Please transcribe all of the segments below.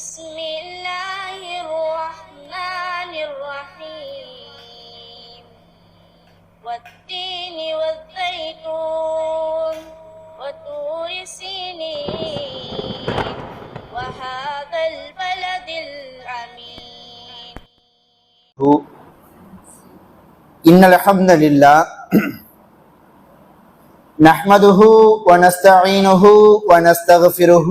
بسم الله الرحمن الرحيم. والتين والزيتون وطور سينين. وهذا البلد الأمين. إن الحمد لله نحمده ونستعينه ونستغفره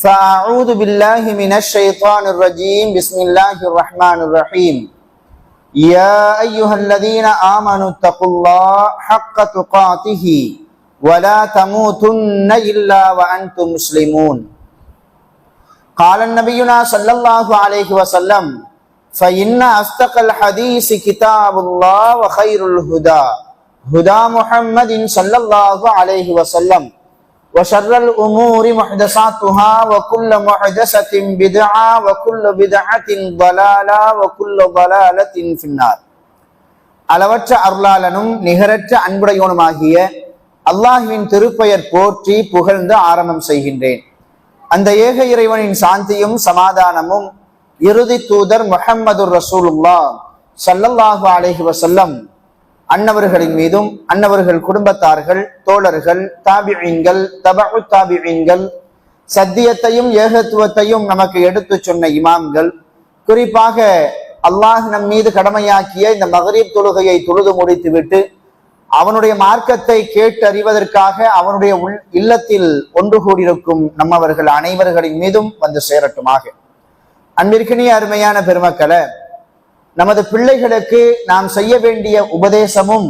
فأعوذ بالله من الشيطان الرجيم. بسم الله الرحمن الرحيم. يا أيها الذين آمنوا اتقوا الله حق تقاته ولا تموتن إلا وأنتم مسلمون. قال النبينا صلى الله عليه وسلم فإن أصدق الحديث كتاب الله وخير الهدى. هدى محمد صلى الله عليه وسلم. وشر الأمور محدثاتها وكل محدثة بدعة وكل بدعة ضلالة وكل ضلالة في النار அளவற்ற அருளாளனும் நிகரற்ற அன்புடையவனுமாகிய அல்லாஹுவின் திருப்பெயர் போற்றி புகழ்ந்து ஆரம்பம் செய்கின்றேன் அந்த ஏக இறைவனின் சாந்தியும் சமாதானமும் இறுதி தூதர் முஹம்மது ரசூலுல்லா சல்லல்லாஹு அலைஹி வசல்லம் அன்னவர்களின் மீதும் அன்னவர்கள் குடும்பத்தார்கள் தோழர்கள் தாபிழீன்கள் தபு தாபிழீன்கள் சத்தியத்தையும் ஏகத்துவத்தையும் நமக்கு எடுத்து சொன்ன இமாம்கள் குறிப்பாக அல்லாஹ் நம் மீது கடமையாக்கிய இந்த மகரீப் தொழுகையை தொழுது முடித்துவிட்டு அவனுடைய மார்க்கத்தை கேட்டு அறிவதற்காக அவனுடைய உள் இல்லத்தில் ஒன்று கூடியிருக்கும் நம்மவர்கள் அனைவர்களின் மீதும் வந்து சேரட்டுமாக. அன்பிற்கினிய அருமையான பெருமக்களை நமது பிள்ளைகளுக்கு நாம் செய்ய வேண்டிய உபதேசமும்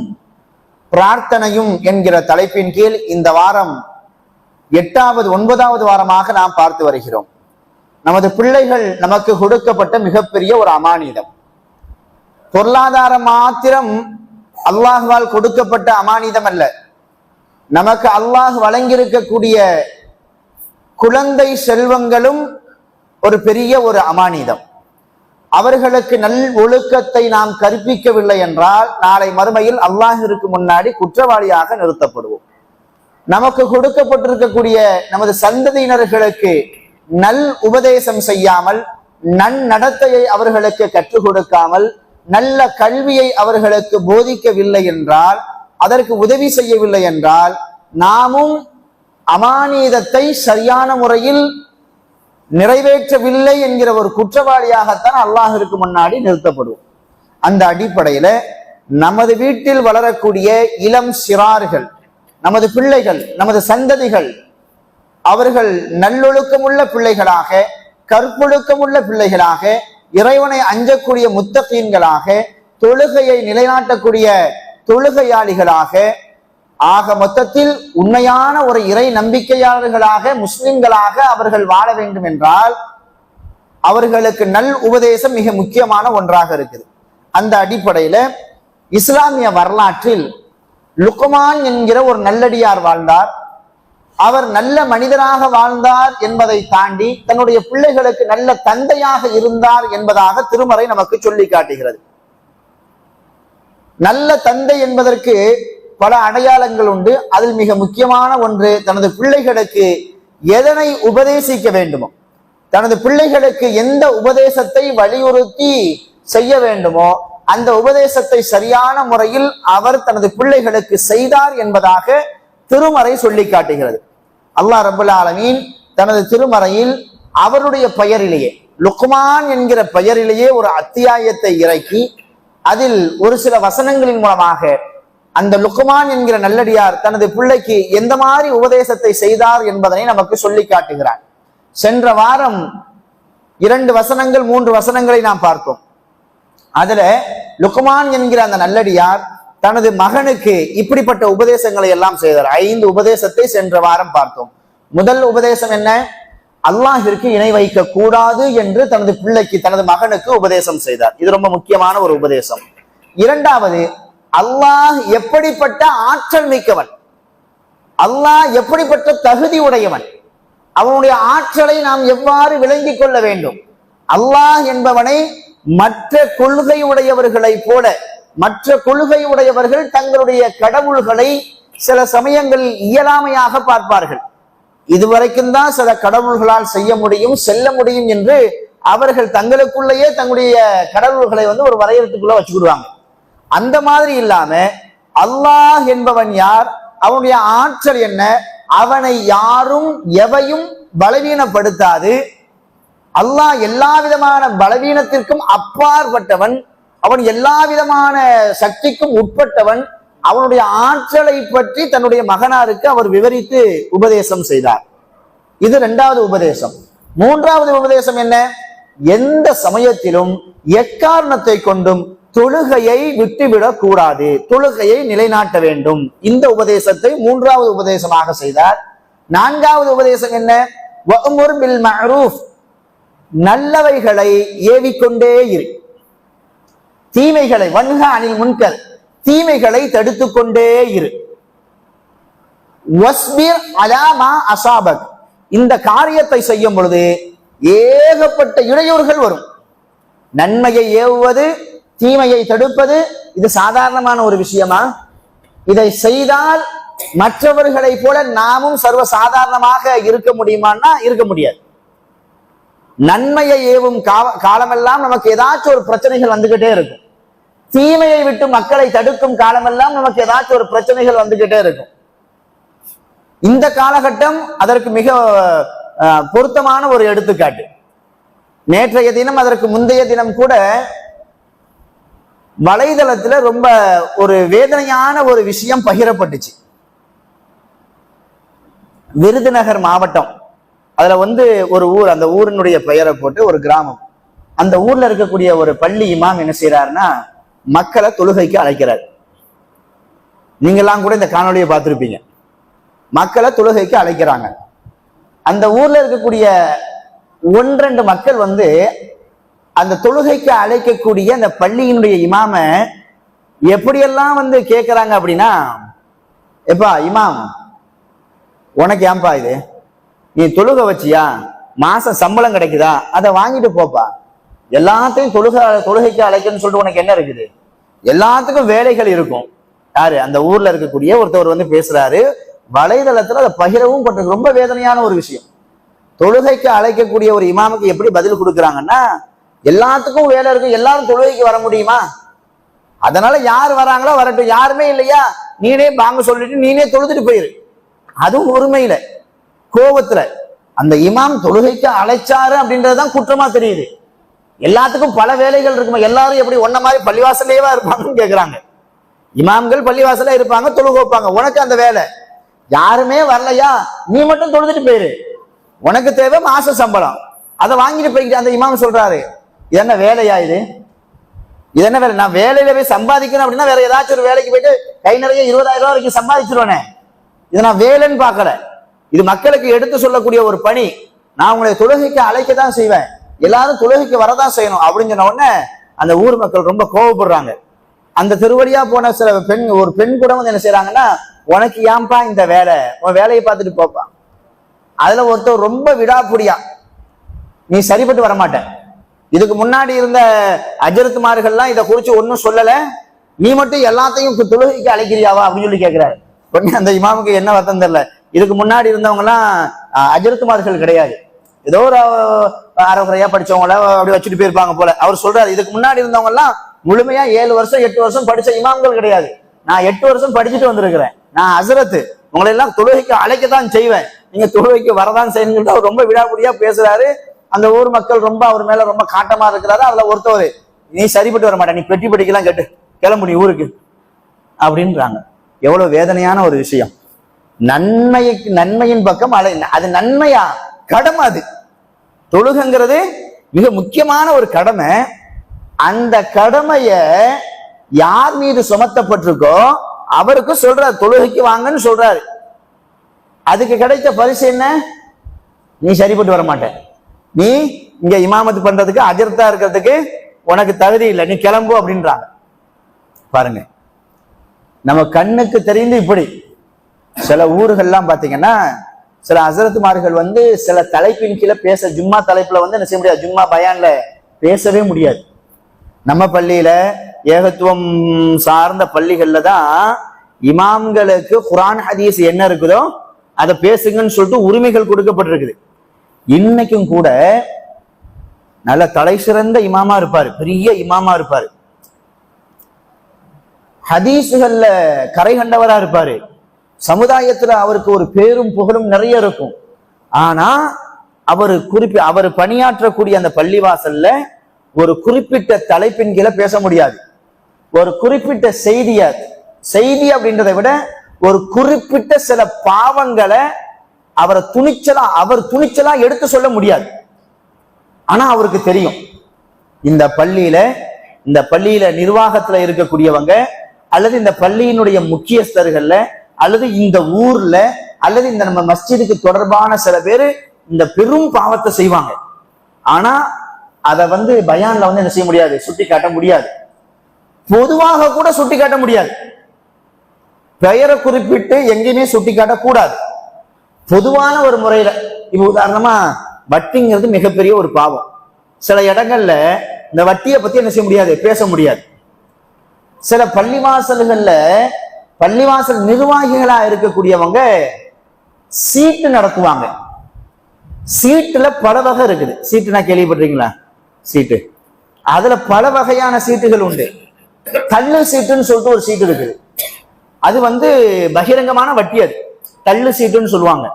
பிரார்த்தனையும் என்கிற தலைப்பின் கீழ் இந்த வாரம் எட்டாவது ஒன்பதாவது வாரமாக நாம் பார்த்து வருகிறோம். நமது பிள்ளைகள் நமக்கு கொடுக்கப்பட்ட மிகப்பெரிய ஒரு அமானிதம். பொருளாதாரம் மாத்திரம் அல்லாஹ்வால் கொடுக்கப்பட்ட அமானிதம் அல்ல. நமக்கு அல்லாஹ் வழங்கியிருக்கக்கூடிய குழந்தை செல்வங்களும் ஒரு பெரிய ஒரு அமானிதம். அவர்களுக்கு நல் ஒழுக்கத்தை நாம் கற்பிக்கவில்லை என்றால் நாளை மறுமையில் அல்லாஹிற்கு முன்னாடி குற்றவாளியாக நிறுத்தப்படுவோம். நமக்கு கொடுக்கப்பட்டிருக்கக்கூடிய நமது சந்ததியினர்களுக்கு நல் உபதேசம் செய்யாமல் நன் நடத்தையை அவர்களுக்கு கற்றுக் கொடுக்காமல் நல்ல கல்வியை அவர்களுக்கு போதிக்கவில்லை என்றால் அதற்கு உதவி செய்யவில்லை என்றால் நாமும் அமானீதத்தை சரியான முறையில் நிறைவேற்றவில்லை என்கிற ஒரு குற்றவாளியாகத்தான் அல்லாஹிற்கு முன்னாடி நிறுத்தப்படுவோம். அந்த அடிப்படையில நமது வீட்டில் வளரக்கூடிய இளம் சிறார்கள் நமது பிள்ளைகள் நமது சந்ததிகள் அவர்கள் நல்லொழுக்கமுள்ள பிள்ளைகளாக கற்பொழுக்கமுள்ள பிள்ளைகளாக இறைவனை அஞ்சக்கூடிய முத்தகீன்களாக தொழுகையை நிலைநாட்டக்கூடிய தொழுகையாளிகளாக ஆக மொத்தத்தில் உண்மையான ஒரு இறை நம்பிக்கையாளர்களாக முஸ்லிம்களாக அவர்கள் வாழ வேண்டும் என்றால் அவர்களுக்கு நல் உபதேசம் மிக முக்கியமான ஒன்றாக இருக்குது. அந்த அடிப்படையில இஸ்லாமிய வரலாற்றில் லுக்குமான் என்கிற ஒரு நல்லடியார் வாழ்ந்தார். அவர் நல்ல மனிதராக வாழ்ந்தார் என்பதை தாண்டி தன்னுடைய பிள்ளைகளுக்கு நல்ல தந்தையாக இருந்தார் என்பதாக திருமறை நமக்கு சொல்லி காட்டுகிறது. நல்ல தந்தை என்பதற்கு பல அடையாளங்கள் உண்டு. அதில் மிக முக்கியமான ஒன்று தனது பிள்ளைகளுக்கு எதனை உபதேசிக்க வேண்டுமோ தனது பிள்ளைகளுக்கு எந்த உபதேசத்தை வலியுறுத்தி செய்ய வேண்டுமோ அந்த உபதேசத்தை சரியான முறையில் அவர் தனது பிள்ளைகளுக்கு செய்தார் என்பதாக திருமறை சொல்லி காட்டுகிறது. அல்லாஹ் ரபுல் ஆலமீன் தனது திருமறையில் அவருடைய பெயரிலேயே லுக்மான் என்கிற பெயரிலேயே ஒரு அத்தியாயத்தை இறக்கி அதில் ஒரு சில வசனங்களின் மூலமாக அந்த லுக்குமான் என்கிற நல்லடியார் தனது பிள்ளைக்கு எந்த மாதிரி உபதேசத்தை செய்தார் என்பதனை நமக்கு சொல்லி காட்டுகிறார். சென்ற வாரம் இரண்டு வசனங்கள் மூன்று வசனங்களை நாம் பார்த்தோம். அதுல லுக்குமான் என்கிற அந்த நல்லடியார் தனது மகனுக்கு இப்படிப்பட்ட உபதேசங்களை எல்லாம் செய்தார். ஐந்து உபதேசத்தை சென்ற வாரம் பார்த்தோம். முதல் உபதேசம் என்ன? அல்லாஹிற்கு இணை வைக்க கூடாது என்று தனது பிள்ளைக்கு தனது மகனுக்கு உபதேசம் செய்தார். இது ரொம்ப முக்கியமான ஒரு உபதேசம். இரண்டாவது அல்லாஹ் எப்படிப்பட்ட ஆற்றல் மிக்கவன்? அல்லாஹ் எப்படிப்பட்ட தகுதி உடையவன்? அவனுடைய ஆற்றலை நாம் எவ்வாறு விளங்கிக் கொள்ள வேண்டும்? அல்லாஹ் என்பவனை மற்ற கொள்கை உடையவர்களை போல மற்ற கொள்கை உடையவர்கள் தங்களுடைய கடவுள்களை சில சமயங்களில் இயலாமையாக பார்ப்பார்கள். இதுவரைக்கும் தான் சில கடவுள்களால் செய்ய முடியும் செல்ல முடியும் என்று அவர்கள் தங்களுக்குள்ளேயே தங்களுடைய கடவுள்களை வந்து ஒரு வரையறத்துக்குள்ள வச்சுக்கிடுவாங்க. அந்த மாதிரி இல்லாம அல்லாஹ் என்பவன் யார்? அவனுடைய ஆற்றல் என்ன? அவனை யாரும் எவையும் பலவீனப்படுத்தாது. அல்லாஹ் எல்லா விதமான பலவீனத்திற்கும் அப்பாற்பட்டவன். அவன் எல்லா விதமான சக்திக்கும் உட்பட்டவன். அவனுடைய ஆற்றலை பற்றி தன்னுடைய மகனாருக்கு அவர் விவரித்து உபதேசம் செய்தார். இது இரண்டாவது உபதேசம். மூன்றாவது உபதேசம் என்ன? எந்த சமயத்திலும் எக்காரணத்தை கொண்டும் தொழுகையை விட்டுவிடக் கூடாது. தொழுகையை நிலைநாட்ட வேண்டும். இந்த உபதேசத்தை மூன்றாவது உபதேசமாக செய்தார். நான்காவது உபதேசம் என்ன? வஅமுர் பில் மஹரூஃப் நல்லவைகளை ஏவிக்கொண்டே இரு. தீமைகளை வன்ஹ அணில் முன்கர். தீமைகளை தடுத்துக்கொண்டே இரு. வஸ்பிர் அலாமா அசாபக். இந்த காரியத்தை செய்யும் பொழுது ஏகப்பட்ட இடையூறுகள் வரும். நன்மையை ஏவுவது தீமையை தடுப்பது இது சாதாரணமான ஒரு விஷயமா? இதை செய்தால் மற்றவர்களை போல நாமும் சர்வ சாதாரணமாக இருக்க முடியுமான்னா இருக்க முடியாது. நன்மையை ஏவும் காலமெல்லாம் நமக்கு ஏதாச்சும் ஒரு பிரச்சனைகள் வந்துகிட்டே இருக்கும். தீமையை விட்டு மக்களை தடுக்கும் காலமெல்லாம் நமக்கு ஏதாச்சும் ஒரு பிரச்சனைகள் வந்துகிட்டே இருக்கும். இந்த காலகட்டம் அதற்கு மிக அஹ், பொருத்தமான ஒரு எடுத்துக்காட்டு. நேற்றைய தினம் அதற்கு முந்தைய தினம் கூட வலைதளத்துல ரொம்ப ஒரு வேதனையான ஒரு விஷயம் பகிரப்பட்டுச்சு. விருதுநகர் மாவட்டம். அதுல வந்து ஒரு ஊர் அந்த ஊரினுடைய பெயரை போட்டு ஒரு கிராமம். அந்த ஊர்ல இருக்கக்கூடிய ஒரு பள்ளி இமாம் என்ன செய்யறாருன்னா மக்களை தொழுகைக்கு அழைக்கிறார். நீங்கெல்லாம் கூட இந்த காணொலியை பார்த்திருப்பீங்க. மக்களை தொழுகைக்கு அழைக்கிறாங்க. அந்த ஊர்ல இருக்கக்கூடிய ஒன்றெண்டு மக்கள் வந்து அந்த தொழுகைக்கு அழைக்கக்கூடிய அந்த பள்ளியினுடைய இமாம எப்படியெல்லாம் வந்து கேட்கறாங்க அப்படின்னா எப்பா இமாம் உனக்கு ஏன்பா இது? நீ தொழுகை வச்சியா? மாசம் சம்பளம் கிடைக்குதா? அதை வாங்கிட்டு போப்பா. எல்லாத்தையும் தொழுக தொழுகைக்கு அழைக்கணும்னு சொல்லிட்டு உனக்கு என்ன இருக்குது? எல்லாத்துக்கும் வேலைகள் இருக்கும். யாரு? அந்த ஊர்ல இருக்கக்கூடிய ஒருத்தவர் வந்து பேசுறாரு. வலைதளத்துல அதை பகிரவும் பட்டிருக்கு ரொம்ப வேதனையான ஒரு விஷயம். தொழுகைக்கு அழைக்கக்கூடிய ஒரு இமாமுக்கு எப்படி பதில் கொடுக்குறாங்கன்னா எல்லாத்துக்கும் வேலை இருக்கும். எல்லாரும் தொழுகைக்கு வர முடியுமா? அதனால யார் வராங்களோ வரட்டும். யாருமே இல்லையா? நீனே வாங்க சொல்லிட்டு நீனே தொழுதுட்டு போயிரு. அதுவும் ஒருமையில கோபத்துல. அந்த இமாம் தொழுகைக்கு அழைச்சாரு அப்படின்றதுதான் குற்றமா தெரியுது. எல்லாத்துக்கும் பல வேலைகள் இருக்குமா? எல்லாரும் எப்படி ஒன்ன மாதிரி பள்ளிவாசல்லேயேவா இருப்பாங்கன்னு கேட்குறாங்க இமாம்கள் பள்ளிவாசல இருப்பாங்க தொழுக வைப்பாங்க. உனக்கு அந்த வேலை. யாருமே வரலையா? நீ மட்டும் தொழுதுட்டு போயிரு. உனக்கு தேவை மாச சம்பளம். அதை வாங்கிட்டு போய்கிட்டு அந்த இமாம் சொல்றாரு. இது என்ன வேலையா இது? இது என்ன வேலை? நான் வேலையில போய் சம்பாதிக்கணும் அப்படின்னா வேற ஏதாச்சும் ஒரு வேலைக்கு போயிட்டு கை நிறைய இருபதாயிரம் ரூபாய் வரைக்கும் சம்பாதிச்சிருவானே. இதை நான் வேலைன்னு பார்க்கல. இது மக்களுக்கு எடுத்து சொல்லக்கூடிய ஒரு பணி. நான் உங்களை தொழுகைக்கு அழைக்க தான் செய்வேன். எல்லாரும் தொழுகைக்கு வரதான் செய்யணும் அப்படின்னு சொன்ன உடனே அந்த ஊர் மக்கள் ரொம்ப கோவப்படுறாங்க. அந்த திருவடியா போன சில பெண் ஒரு பெண் கூட வந்து என்ன செய்யறாங்கன்னா உனக்கு ஏன்பா இந்த வேலை? உன் வேலையை பார்த்துட்டு போப்பான் அதுல ஒருத்தர் ரொம்ப விடாப்புடியா. நீ சரிப்பட்டு வர இதுக்கு முன்னாடி இருந்த அஜரத்துமார்கள்லாம் இதை குறித்து ஒன்றும் சொல்லலை. நீ மட்டும் எல்லாத்தையும் தொழுகைக்கு அழைக்கிறியாவா அப்படின்னு சொல்லி கேட்கிறாரு உடனே அந்த இமாமுக்கு என்ன வருத்தம் தெரியல. இதுக்கு முன்னாடி இருந்தவங்கலாம் அஜரத்துமார்கள் கிடையாது. ஏதோ ஒரு அரைகுறையா படிச்சவங்கள அப்படி வச்சுட்டு போயிருப்பாங்க போல. அவர் சொல்றாரு இதுக்கு முன்னாடி இருந்தவங்க எல்லாம் முழுமையா ஏழு வருஷம் எட்டு வருஷம் படிச்ச இமாம்கள் கிடையாது. நான் எட்டு வருஷம் படிச்சுட்டு வந்திருக்கிறேன். நான் அசரத்து உங்களை எல்லாம் தொழுகைக்கு அழைக்கத்தான் செய்வேன். நீங்க தொழுகைக்கு வரதான் செய்யணும்னு சொல்லிட்டு அவர் ரொம்ப விடாப்பிடியா பேசுறாரு. அந்த ஊர் மக்கள் ரொம்ப அவர் மேல ரொம்ப காட்டமா இருக்கிறாரு. அதுல ஒருத்தவர் நீ சரிப்பட்டு வர மாட்டேன் நீ பெட்டி பெட்டிக்கெல்லாம் கேட்டு கிளம்பு நீ ஊருக்கு. அப்படின்றாங்க. எவ்வளவு வேதனையான ஒரு விஷயம். நன்மைக்கு நன்மையின் பக்கம் அலை அது நன்மையா? கடமை அது. தொழுகைங்கிறது மிக முக்கியமான ஒரு கடமை. அந்த கடமைய யார் மீது சுமத்தப்பட்டிருக்கோ அவருக்கு சொல்றாரு தொழுகைக்கு வாங்கன்னு சொல்றாரு. அதுக்கு கிடைத்த பரிசு என்ன? நீ சரிப்பட்டு வர மாட்டேன். நீ இங்க இமாமத்து பண்றதுக்கு அஜர்த்தா இருக்கிறதுக்கு உனக்கு தகுதி இல்லை. நீ கிளம்பு அப்படின்றாங்க. பாருங்க. நம்ம கண்ணுக்கு தெரிந்து இப்படி. சில ஊர்கள்லாம் பாத்தீங்கன்னா சில அசரத்துமார்கள் வந்து சில தலைப்பின் கீழே பேச ஜும்மா தலைப்புல வந்து என்ன செய்ய முடியாது? ஜும்மா பயான்ல பேசவே முடியாது. நம்ம பள்ளியில ஏகத்துவம் சார்ந்த பள்ளிகள்ல தான் இமாம்களுக்கு குரான் ஹதீஸ் என்ன இருக்குதோ அதை பேசுங்கன்னு சொல்லிட்டு உரிமைகள் கொடுக்கப்பட்டிருக்குது. இன்னைக்கும் கூட நல்ல தலை சிறந்த இமாமா இருப்பாரு பெரிய இமாமா இருப்பாரு. ஹதீஸுகள்ல கரை கண்டவரா இருப்பாரு. சமுதாயத்துல அவருக்கு ஒரு பேரும் புகழும் நிறைய இருக்கும். ஆனா அவர் குறிப்பி அவர் பணியாற்றக்கூடிய அந்த பள்ளிவாசல்ல ஒரு குறிப்பிட்ட தலைப்பின் கீழே பேச முடியாது. ஒரு குறிப்பிட்ட செய்திய செய்தி அப்படின்றத விட ஒரு குறிப்பிட்ட சில பாவங்களை அவரை துணிச்சலா அவர் துணிச்சலா எடுத்து சொல்ல முடியாது. ஆனா அவருக்கு தெரியும். இந்த பள்ளியில இந்த பள்ளியில நிர்வாகத்துல இருக்கக்கூடியவங்க அல்லது இந்த பள்ளியினுடைய முக்கியஸ்தர்கள்ல அல்லது இந்த ஊர்ல அல்லது இந்த நம்ம மஸ்ஜிதுக்கு தொடர்பான சில பேரு இந்த பெரும் பாவத்தை செய்வாங்க. ஆனா அதை வந்து பயான்ல வந்து என்ன செய்ய முடியாது? சுட்டி காட்ட முடியாது. பொதுவாக கூட சுட்டி காட்ட முடியாது. பெயரை குறிப்பிட்டு எங்கேயுமே சுட்டி காட்டக்கூடாது பொதுவான ஒரு முறையில இப்ப உதாரணமா வட்டிங்கிறது மிகப்பெரிய ஒரு பாவம். சில இடங்கள்ல இந்த வட்டியை பத்தி என்ன செய்ய முடியாது பேச முடியாது. சில பள்ளிவாசல்கள்ல பள்ளிவாசல் நிர்வாகிகளா இருக்கக்கூடியவங்க சீட்டு நடத்துவாங்க. சீட்டுல பல வகை இருக்குது. சீட்டு நான் கேள்விப்பட்டிருக்கீங்களா? சீட்டு. அதுல பல வகையான சீட்டுகள் உண்டு. தள்ளு சீட்டுன்னு சொல்லிட்டு ஒரு சீட்டு இருக்குது. அது வந்து பகிரங்கமான வட்டி அது. தள்ளு சீட்டுன்னு சொல்லுவாங்க.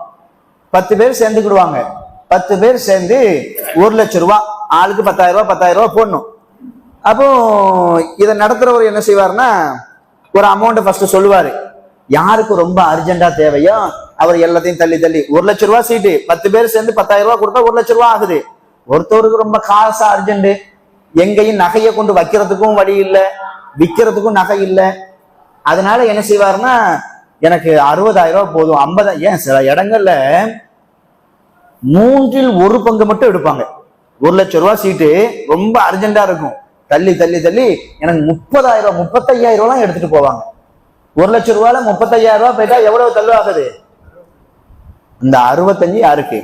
பத்து பேர் சேர்ந்துக்கிடுவாங்க. பத்து பேர் சேர்ந்து ஒரு லட்சம் ரூபா ஆளுக்கு பத்தாயிரம் ரூபா பத்தாயிரம் ரூபா போடணும். அப்போ இதை நடத்துறவர் என்ன செய்வாருன்னா ஒரு அமௌண்ட்டை ஃபர்ஸ்ட் சொல்லுவாரு. யாருக்கு ரொம்ப அர்ஜென்ட்டா தேவையோ அவர் எல்லாத்தையும் தள்ளி தள்ளி. ஒரு லட்ச ரூபா சீட்டு பத்து பேர் சேர்ந்து பத்தாயிரம் ரூபா கொடுத்தா ஒரு லட்ச ரூபா ஆகுது. ஒருத்தவருக்கு ரொம்ப காசா அர்ஜென்ட் எங்கேயும் நகையை கொண்டு வைக்கிறதுக்கும் வழி இல்லை விற்கிறதுக்கும் நகை இல்லை. அதனால என்ன செய்வாருன்னா எனக்கு அறுபதாயிரம் ரூபாய் போதும். ஐம்பதா ஏன் சில இடங்கள்ல மூன்றில் ஒரு பங்கு மட்டும் எடுப்பாங்க. ஒரு லட்சம் ரூபா சீட்டு ரொம்ப அர்ஜென்ட்டா இருக்கும். தள்ளி தள்ளி தள்ளி எனக்கு முப்பதாயிரம் ரூபாய் முப்பத்தையாயிரம் ரூபாய் எடுத்துட்டு போவாங்க. ஒரு லட்சம் ரூபாயில முப்பத்தையாயிரம் ரூபாய் போயிட்டா எவ்வளவு தள்ளு ஆகுது இந்த அறுபத்தஞ்சு யாருக்கு?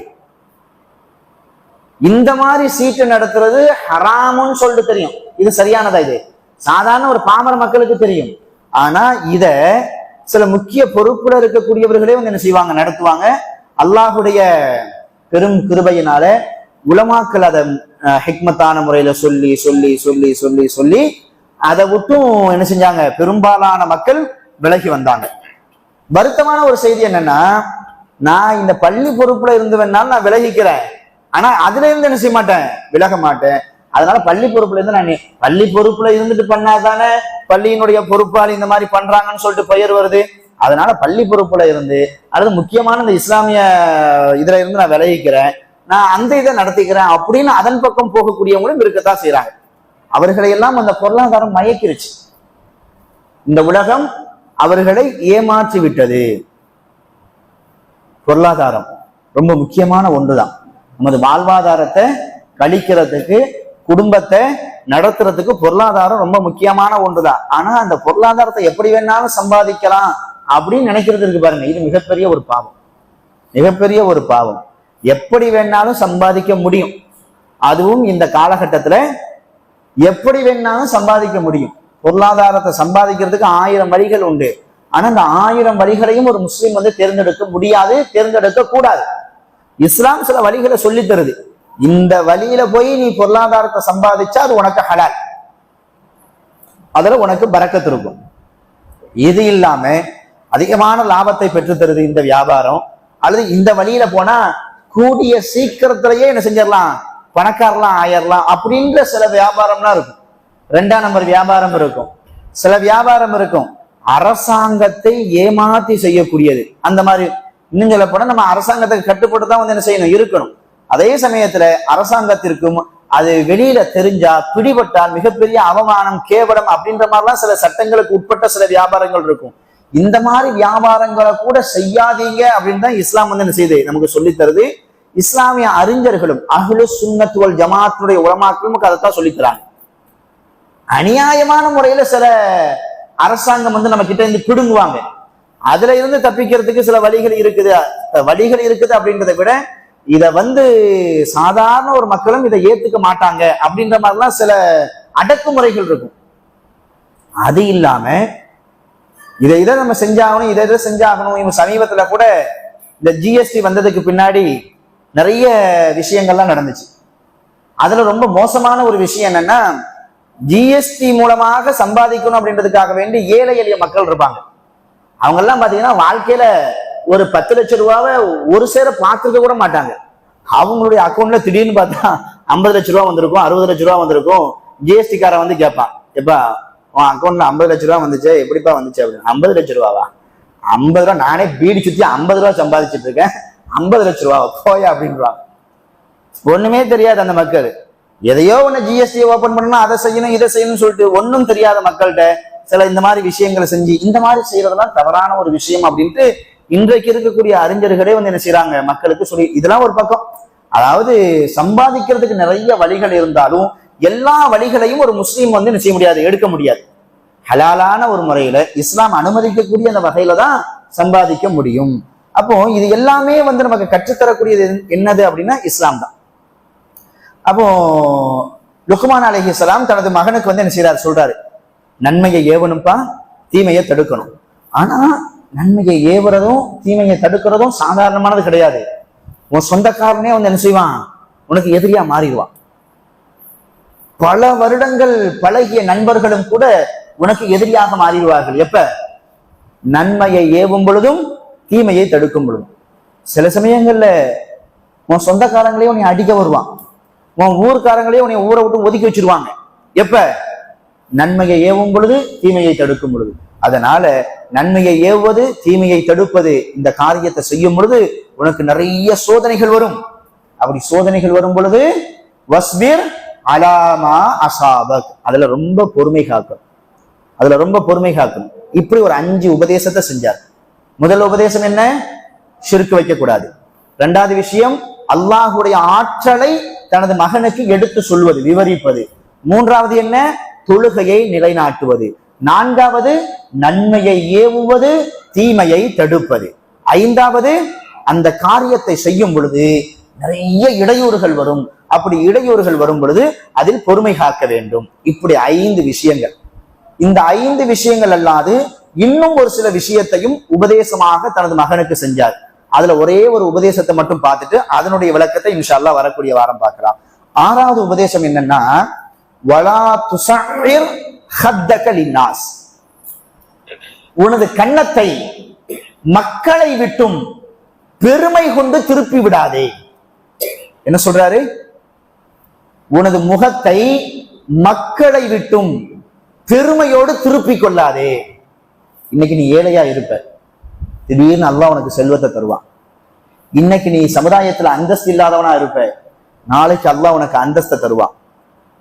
இந்த மாதிரி சீட்டு நடத்துறது ஹராமுன்னு சொல்லிட்டு தெரியும். இது சரியானதா இது? சாதாரண ஒரு பாமர மக்களுக்கு தெரியும். ஆனா இத சில முக்கிய பொறுப்புல இருக்கக்கூடியவர்களே வந்து என்ன செய்வாங்க? நடத்துவாங்க. அல்லாஹுடைய பெரும் கிருபையினால உலமாக்கள் அதை ஹிக்மத்தான முறையில சொல்லி சொல்லி சொல்லி சொல்லி சொல்லி அதை விட்டும் என்ன செஞ்சாங்க? பெரும்பாலான மக்கள் விலகி வந்தாங்க. வருத்தமான ஒரு செய்தி என்னன்னா நான் இந்த பள்ளி பொறுப்புல இருந்து வேணாலும் நான் விலகிக்கிறேன். ஆனா அதுல இருந்து என்ன செய்ய மாட்டேன்? விலக மாட்டேன். அதனால பள்ளி பொறுப்புல இருந்து நான் பள்ளி பொறுப்புல இருந்துட்டு பண்ணாதானே பள்ளியினுடைய பொறுப்பாளி இந்த மாதிரி பண்றாங்கன்னு சொல்லிட்டு பெயர் வருது. அதனால பள்ளி பொறுப்புல இருந்து அல்லது முக்கியமான இந்த இஸ்லாமிய இதுல இருந்து நான் விளைவிக்கிறேன் நான் அந்த இதை நடத்திக்கிறேன் அப்படின்னு அதன் பக்கம் போகக்கூடியவங்களும் இருக்கத்தான் செய்யறாங்க அவர்களை எல்லாம் அந்த பொருளாதாரம் மயக்கிருச்சு. இந்த உலகம் அவர்களை ஏமாற்றி விட்டது. பொருளாதாரம் ரொம்ப முக்கியமான ஒன்றுதான். நமது வாழ்வாதாரத்தை கழிக்கிறதுக்கு குடும்பத்தை நடத்துறதுக்கு பொருளாதாரம் ரொம்ப முக்கியமான ஒன்றுதான். ஆனா அந்த பொருளாதாரத்தை எப்படி வேணாலும் சம்பாதிக்கலாம் அப்படின்னு நினைக்கிறது இருக்கு பாருங்க. இது மிகப்பெரிய ஒரு பாவம். மிகப்பெரிய ஒரு பாவம். எப்படி வேணாலும் சம்பாதிக்க முடியும். அதுவும் இந்த காலகட்டத்துல எப்படி வேணாலும் சம்பாதிக்க முடியும். பொருளாதாரத்தை சம்பாதிக்கிறதுக்கு ஆயிரம் வழிகள் உண்டு. ஆனா அந்த ஆயிரம் வழிகளையும் ஒரு முஸ்லீம் வந்து தேர்ந்தெடுக்க முடியாது தேர்ந்தெடுக்க கூடாது. இஸ்லாம் சில வழிகளை சொல்லித்தருது இந்த வழியில போய் நீ பொருளாதாரத்தை சம்பாதிச்சா அது உனக்கு ஹலால் அதுல உனக்கு பறக்கத்து இருக்கும். இது இல்லாம அதிகமான லாபத்தை பெற்று தருது இந்த வியாபாரம். அல்லது இந்த வழியில போனா கூடிய சீக்கிரத்திலேயே என்ன செஞ்சிடலாம்? பணக்காரலாம் ஆயிரலாம் அப்படின்ற சில வியாபாரம்லாம் இருக்கும். ரெண்டாம் நம்பர் வியாபாரம் இருக்கும். சில வியாபாரம் இருக்கும். அரசாங்கத்தை ஏமாத்தி செய்யக்கூடியது. அந்த மாதிரி இன்னும் சொல்ல போனா நம்ம அரசாங்கத்துக்கு கட்டுப்பட்டு தான் வந்து என்ன செய்யணும்? இருக்கணும். அதே சமயத்துல அரசாங்கத்திற்கும் அது வெளியில தெரிஞ்சா பிடிபட்டால் மிகப்பெரிய அவமானம் கேவலம் அப்படின்ற மாதிரிலாம் சில சட்டங்களுக்கு உட்பட்ட சில வியாபாரங்கள் இருக்கும். இந்த மாதிரி வியாபாரங்களை கூட செய்யாதீங்க அப்படின்னு தான் இஸ்லாம் வந்து என்ன செய்யுது நமக்கு சொல்லித் தருது. இஸ்லாமிய அறிஞர்களும் அகிலு சுன்னத்துவல் ஜமாத்துடைய உலமாக்களும் அதைத்தான் சொல்லித்தராங்க அநியாயமான முறையில சில அரசாங்கம் வந்து நம்ம கிட்ட இருந்து பிடுங்குவாங்க. அதுல இருந்து தப்பிக்கிறதுக்கு சில வழிகள் இருக்குது. வழிகள் இருக்குது அப்படின்றத விட இத வந்து சாதாரண ஒரு மக்களும் இதை ஏத்துக்க மாட்டாங்க அப்படின்ற மாதிரிலாம் சில அடக்குமுறைகள் இருக்கும். அது இல்லாம இதை இதை நம்ம செஞ்சாகணும் இதை இதை செஞ்சாகணும் இவங்க சமீபத்துல கூட இந்த ஜிஎஸ்டி வந்ததுக்கு பின்னாடி நிறைய விஷயங்கள்லாம் நடந்துச்சு. அதுல ரொம்ப மோசமான ஒரு விஷயம் என்னன்னா ஜிஎஸ்டி மூலமாக சம்பாதிக்கணும் அப்படின்றதுக்காக வேண்டி ஏழை எளிய மக்கள் இருப்பாங்க. அவங்க எல்லாம் பாத்தீங்கன்னா வாழ்க்கையில ஒரு பத்து லட்சம் ரூபாவை ஒரு சேர பார்த்துருக்க கூட மாட்டாங்க. அவங்களுடைய அக்கௌண்ட்ல திடீர்னு பார்த்தா ஐம்பது லட்ச ரூபா வந்திருக்கும் அறுபது லட்ச ரூபா வந்திருக்கும். ஜிஎஸ்டிக்காரன் வந்து கேட்பான் எப்பா உன் அக்கௌண்ட்ல ஐம்பது லட்ச ரூபா வந்துச்சு எப்படிப்பா வந்துச்சு அப்படின்னு. ஐம்பது லட்ச ரூபாவா? ஐம்பது ரூபா நானே பீடி சுத்தி ஐம்பது ரூபா சம்பாதிச்சிட்டு இருக்கேன். ஐம்பது லட்ச ரூபா போயா அப்படின்றான் ஒண்ணுமே தெரியாது அந்த மக்கள். எதையோ ஒண்ணு ஜிஎஸ்டி ஓப்பன் பண்ணணும் அதை செய்யணும் இதை செய்யணும்னு சொல்லிட்டு ஒன்றும் தெரியாத மக்கள்கிட்ட சில இந்த மாதிரி விஷயங்களை செஞ்சு இந்த மாதிரி செய்யறதெல்லாம் தவறான ஒரு விஷயம் அப்படின்ட்டு இன்றைக்கு இருக்கக்கூடிய அறிஞர்களே வந்து என்ன செய்யறாங்க மக்களுக்கு சொல்லி இதெல்லாம் ஒரு பக்கம். அதாவது சம்பாதிக்கிறதுக்கு நிறைய வழிகள் இருந்தாலும் எல்லா வழிகளையும் ஒரு முஸ்லீம் வந்து என்ன செய்ய முடியாது எடுக்க முடியாது. ஹலாலான ஒரு முறையில இஸ்லாம் அனுமதிக்கக்கூடிய அந்த வகையில தான் சம்பாதிக்க முடியும். அப்போ இது எல்லாமே வந்து நமக்கு கற்றுத்தரக்கூடியது என்னது அப்படின்னா இஸ்லாம் தான். அப்போ லுக்மான் அலைஹிஸ்ஸலாம் தனது மகனுக்கு வந்து என்ன செய்யறாரு சொல்றாரு. நன்மையை ஏவணும்ப்பா தீமையை தடுக்கணும். ஆனா நன்மையை ஏவுறதும் தீமையை தடுக்கிறதும் சாதாரணமானது கிடையாது. உன் சொந்தக்காரனே வந்து என்ன செய்வான்? உனக்கு எதிரியா மாறிடுவான். பல வருடங்கள் பழகிய நண்பர்களும் கூட உனக்கு எதிரியாக மாறிடுவார்கள். எப்ப? நன்மையை ஏவும் பொழுதும் தீமையை தடுக்கும் பொழுதும். சில சமயங்கள்ல உன் சொந்தக்காரங்களையும் உன்னை அடிக்க வருவான். உன் ஊர்க்காரங்களே உன்னை ஊரை விட்டு ஒதுக்கி வச்சிருவாங்க. எப்ப? நன்மையை ஏவும் பொழுது தீமையை தடுக்கும் பொழுது. அதனால நன்மையை ஏவுவது தீமையை தடுப்பது இந்த காரியத்தை செய்யும் பொழுது உனக்கு நிறைய சோதனைகள் வரும். அப்படி சோதனைகள் வரும் பொழுது வஸ்பீர் அலாமா அசாபக். அதுல ரொம்ப பொறுமை காக்கும். அதுல ரொம்ப பொறுமை காக்கும். இப்படி ஒரு அஞ்சு உபதேசத்தை செஞ்சார். முதல் உபதேசம் என்ன? சிறுக்கு வைக்கக்கூடாது. ரெண்டாவது விஷயம் அல்லாஹுடைய ஆற்றலை தனது மகனுக்கு எடுத்து சொல்வது விவரிப்பது. மூன்றாவது என்ன? தொழுகையை நிலைநாட்டுவது. நான்காவது நன்மையை ஏவுவது தீமையை தடுப்பது. ஐந்தாவது அந்த காரியத்தை செய்யும் பொழுது நிறைய இடையூறுகள் வரும். அப்படி இடையூறுகள் வரும் பொழுது அதில் பொறுமை காக்க வேண்டும். இப்படி ஐந்து விஷயங்கள். இந்த ஐந்து விஷயங்கள் அல்லாது இன்னும் ஒரு சில விஷயத்தையும் உபதேசமாக தனது மகனுக்கு செஞ்சார். அதுல ஒரே ஒரு உபதேசத்தை மட்டும் பார்த்துட்டு அதனுடைய விளக்கத்தை இன்ஷால்லா வரக்கூடிய வாரம் பார்க்கலாம். ஆறாவது உபதேசம் என்னன்னா வலா துசஇர் ஹத்தக உனது கன்னத்தை மக்களை விட்டும் பெருமை கொண்டு திருப்பி விடாதே. என்ன சொல்றாரு? உனது முகத்தை மக்களை விட்டும் பெருமையோடு திருப்பி கொள்ளாதே. இன்னைக்கு நீ ஏழையா இருப்ப. திடீர்னு அல்லா உனக்கு செல்வத்தை தருவான். இன்னைக்கு நீ சமுதாயத்துல அந்தஸ்து இல்லாதவனா இருப்ப. நாளைக்கு அல்லா உனக்கு அந்தஸ்தை தருவான்.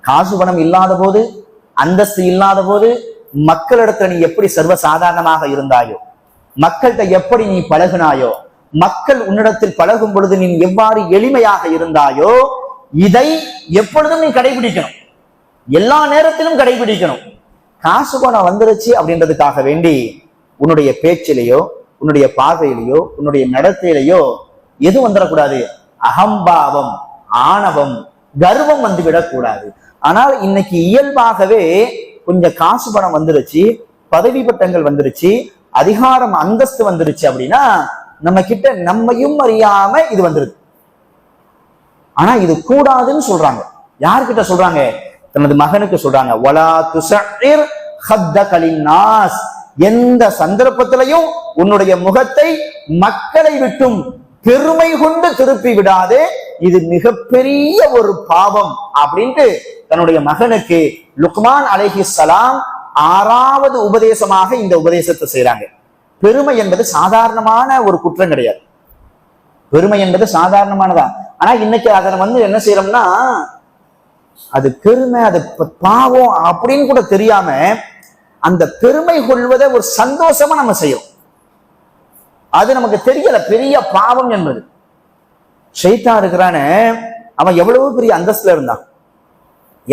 காசு பணம் இல்லாத போது அந்தஸ்து இல்லாத போது மக்களிடத்துல நீ எப்படி சர்வ சாதாரணமாக இருந்தாயோ மக்கள்கிட்ட எப்படி நீ பழகுனாயோ மக்கள் உன்னிடத்தில் பழகும் பொழுது நீ எவ்வாறு எளிமையாக இருந்தாயோ இதை எப்பொழுதும் நீ கடைபிடிக்கணும். எல்லா நேரத்திலும் கடைபிடிக்கணும். காசு பணம் வந்துருச்சு அப்படின்றதுக்காக வேண்டி உன்னுடைய பேச்சிலேயோ உன்னுடைய பார்வையிலேயோ உன்னுடைய நடத்தையிலேயோ எது வந்துடக்கூடாது? அகம்பாவம் ஆணவம் கர்வம் வந்து விடக்கூடாது ஆனால் இன்னைக்கு இயல்பாகவே கொஞ்சம் காசு பணம் வந்துருச்சு பதவி பட்டங்கள் வந்துருச்சு அதிகாரம் அந்தஸ்து வந்துருச்சு அப்படின்னா நம்ம கிட்ட நம்மையும் அறியாம இது வந்துருது. ஆனா இது கூடாதுன்னு சொல்றாங்க. யார்கிட்ட சொல்றாங்க? தனது மகனுக்கு சொல்றாங்க. வலா துசர் ஹத்த கலின்னாஸ் எந்த சந்தர்ப்பத்திலையும் உன்னுடைய முகத்தை மக்களை விட்டும் பெருமை கொண்டு திருப்பி விடாதே. இது மிகப்பெரிய ஒரு பாவம் அப்படின்ட்டு தன்னுடைய மகனுக்கு லுக்மான் அலைஹிஸ்ஸலாம் ஆறாவது உபதேசமாக இந்த உபதேசத்தை செய்யறாங்க பெருமை என்பது சாதாரணமான ஒரு குற்றம் கிடையாது. பெருமை என்பது சாதாரணமானதா? ஆனா இன்னைக்கு அதை வந்து என்ன செய்யறோம்னா அது பெருமை அது பாவம் அப்படின்னு கூட தெரியாம அந்த பெருமை கொள்வதை ஒரு சந்தோஷமா நம்ம செய்யறோம் அது நமக்கு தெரியல பெரிய பாவம் என்பது. ஷைத்தான் இருக்கிறான அவன் எவ்வளவு பெரிய அந்தஸ்துல இருந்தான்.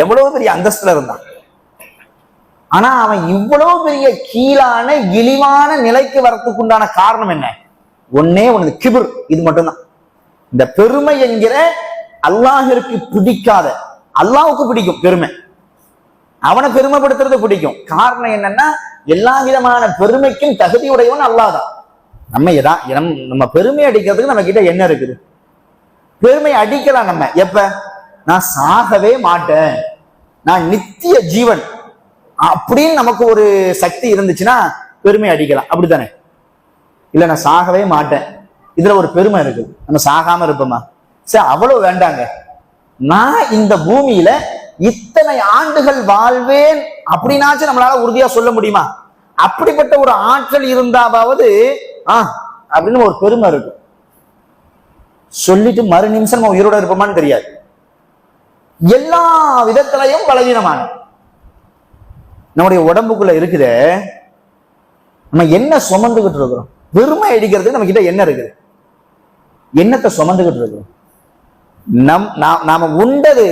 எவ்வளவு பெரிய அந்தஸ்துல இருந்தான். ஆனா அவன் இவ்வளவு பெரிய கீழான இழிவான நிலைக்கு வரத்துக்கு உண்டான காரணம் என்ன? ஒன்னே ஒண்ணு கிபிர். இது மட்டும்தான். இந்த பெருமை என்கிற அல்லாஹிற்கு பிடிக்காத அல்லாவுக்கு பிடிக்கும் பெருமை. அவனை பெருமைப்படுத்துறது பிடிக்கும். காரணம் என்னன்னா எல்லா விதமான பெருமைக்கும் தகுதியுடையவன் அல்லாஹ் தான். நம்ம எதா நம்ம பெருமை அடிக்கிறதுக்கு நம்ம கிட்ட என்ன இருக்குது? பெருமை அடிக்கலாம் நம்ம. எப்ப? நான் சாகவே மாட்டேன். நான் நித்திய ஜீவன். அப்படின்னு நமக்கு ஒரு சக்தி இருந்துச்சுன்னா பெருமை அடிக்கலாம். அப்படித்தானே? இல்ல நான் சாகவே மாட்டேன். இதுல ஒரு பெருமை இருக்கு. நம்ம சாகாம இருப்போமா? சரி அவ்வளவு வேண்டாங்க. நான் இந்த பூமியில இத்தனை ஆண்டுகள் வாழ்வேன் அப்படின்னாச்சும் நம்மளால உறுதியா சொல்ல முடியுமா? அப்படிப்பட்ட ஒரு ஆற்றல் இருந்தாவது ஆ அப்படின்னு ஒரு பெருமை இருக்கு. சொல்லிட்டு மறு நிமிஷம் நம்ம உயிரோட இருப்போமான்னு தெரியாது. எல்லா விதத்திலையும் பலவீனமான நம்முடைய உடம்புக்குள்ள இருக்குதே நம்ம என்ன சுமந்துகிட்டு இருக்கிறோம்? வெறுமை அடிக்கிறதுக்கு நம்ம கிட்ட என்ன இருக்குது? என்னத்தை சுமந்துகிட்டு இருக்கிறோம்? நம் நாம உண்டது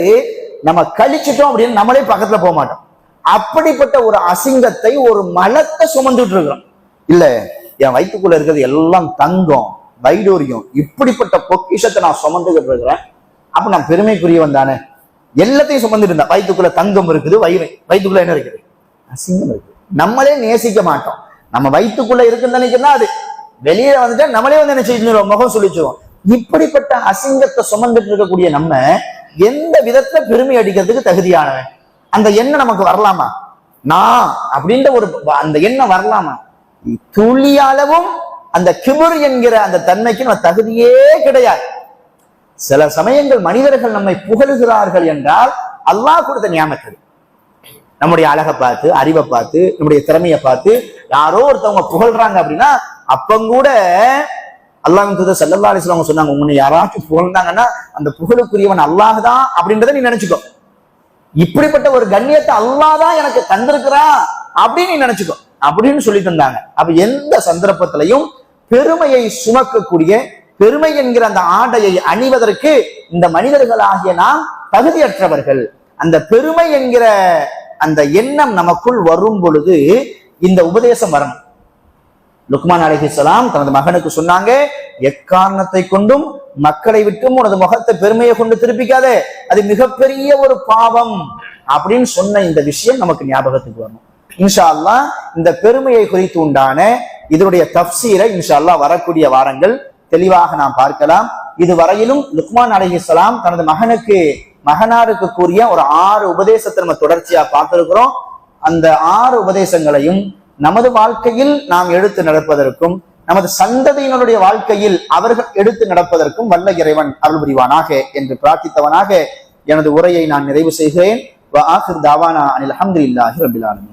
நம்ம கழிச்சிட்டோம் அப்படின்னு நம்மளே பக்கத்துல போக மாட்டோம். அப்படிப்பட்ட ஒரு அசிங்கத்தை ஒரு மலத்தை சுமந்துட்டு இருக்கிறோம். இல்ல என் வயிற்றுக்குள்ள இருக்கிறது எல்லாம் தங்கம் வைடூரியம் இப்படிப்பட்ட பொக்கிஷத்தை நான் சுமந்துகிட்டு இருக்கிறேன். அப்ப நான் பெருமைக்குரியவன் தானே? எல்லாத்தையும் சுமந்துட்டு இருந்தா. வயிற்றுக்குள்ள தங்கம் இருக்குது வயிறு வயிற்றுக்குள்ள என்ன இருக்குது? அசிங்கம் இருக்கு நம்மளே நேசிக்க மாட்டோம். நம்ம வயிற்றுக்குள்ள இருக்குன்னு நினைக்கிறோம்னா அது வெளியில வந்துட்டா நம்மளே வந்து என்ன செஞ்சிருவோம்? முகம் சொல்லிச்சிருவோம் இப்படிப்பட்ட அசிங்கத்தை சுமந்துட்டு இருக்கக்கூடிய நம்ம எந்த விதத்தை பெருமை அடிக்கிறதுக்கு தகுதியானவன்? அந்த எண்ணம் நமக்கு வரலாமா? நான் அப்படின்ற ஒரு அந்த எண்ணம் வரலாமா? துளி அளவும் அந்த கிபுர் என்கிற அந்த தன்மைக்கு நம்ம தகுதியே கிடையாது. சில சமயங்கள் மனிதர்கள் நம்மை புகழுகிறார்கள் என்றால் அல்லாஹ் கொடுத்த ஞாபகம் நம்முடைய அழகை பார்த்து அறிவை பார்த்து நம்முடைய திறமையை பார்த்து யாரோ ஒருத்தவங்க புகழ்றாங்க அப்படின்னா அப்பங்கூட அல்லாஹ் தூதர் அலிஸ்லாம் சொன்னாங்க உன்னை யாராச்சும் புகழ்ந்தாங்கன்னா அந்த புகழுக்குரியவன் அல்லாஹ் தான் அப்படின்றத நீ நினைச்சுக்கோ. இப்படிப்பட்ட ஒரு கண்ணியத்தை அல்லாஹ் தான் எனக்கு தந்திருக்கிறா அப்படின்னு நீ நினைச்சுக்கோ. அப்படின்னு சொல்லி தந்தாங்க அப்ப எந்த சந்தர்ப்பத்திலையும் பெருமையை சுமக்கக்கூடிய பெருமை என்கிற அந்த ஆடையை அணிவதற்கு இந்த மனிதர்களாகிய நாம் தகுதியற்றவர்கள். அந்த பெருமை என்கிற அந்த எண்ணம் நமக்குள் வரும் பொழுது இந்த உபதேசம் வரணும். லுக்மான் அலிஹிஸ்லாம் தனது மகனுக்கு சொன்னாங்க எக்காரணத்தை கொண்டும் மக்களை விட்டும் உனது முகத்தை பெருமையை கொண்டு திருப்பிக்காதே அது மிகப்பெரிய ஒரு பாவம் அப்படின்னு சொன்ன இந்த விஷயம் நமக்கு ஞாபகத்துக்கு வரணும். இன்ஷா அல்லாஹ் இந்த பெருமையை குறித்து உண்டான இதனுடைய தப்சீரை இன்ஷா வரக்கூடிய வாரங்கள் தெளிவாக நாம் பார்க்கலாம். இதுவரையிலும் லுக்மான் அலைஹிஸ்ஸலாம் தனது மகனுக்கு மகனாருக்கு கூறிய ஒரு ஆறு உபதேசத்தை நம்ம தொடர்ச்சியா பார்த்திருக்கிறோம். அந்த ஆறு உபதேசங்களையும் நமது வாழ்க்கையில் நாம் எடுத்து நடப்பதற்கும் நமது சந்ததியினருடைய வாழ்க்கையில் அவர்கள் எடுத்து நடப்பதற்கும் வல்ல இறைவன் அருள் புரிவானாக என்று பிரார்த்தித்தவனாக எனது உரையை நான் நிறைவு செய்கிறேன். தாவானா அனில் அஹமது இல்லாஹி ரபிலானி